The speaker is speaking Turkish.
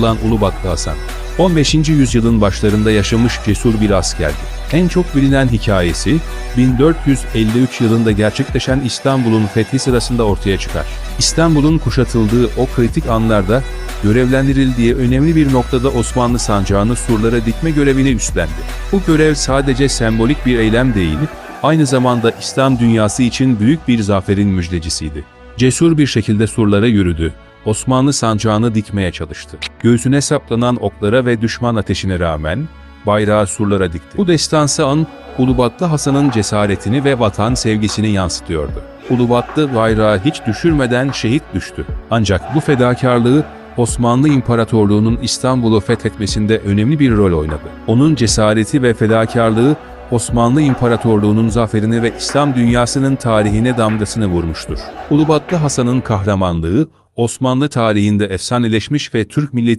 olan Ulubatlı Hasan. 15. yüzyılın başlarında yaşamış cesur bir askerdi. En çok bilinen hikayesi 1453 yılında gerçekleşen İstanbul'un fethi sırasında ortaya çıkar. İstanbul'un kuşatıldığı o kritik anlarda görevlendirildiği önemli bir noktada Osmanlı sancağını surlara dikme görevini üstlendi. Bu görev sadece sembolik bir eylem değil, aynı zamanda İslam dünyası için büyük bir zaferin müjdecisiydi. Cesur bir şekilde surlara yürüdü. Osmanlı sancağını dikmeye çalıştı. Göğsüne saplanan oklara ve düşman ateşine rağmen bayrağı surlara dikti. Bu destansı an Ulubatlı Hasan'ın cesaretini ve vatan sevgisini yansıtıyordu. Ulubatlı bayrağı hiç düşürmeden şehit düştü. Ancak bu fedakarlığı Osmanlı İmparatorluğu'nun İstanbul'u fethetmesinde önemli bir rol oynadı. Onun cesareti ve fedakarlığı Osmanlı İmparatorluğu'nun zaferini ve İslam dünyasının tarihine damgasını vurmuştur. Ulubatlı Hasan'ın kahramanlığı Osmanlı tarihinde efsaneleşmiş ve Türk milleti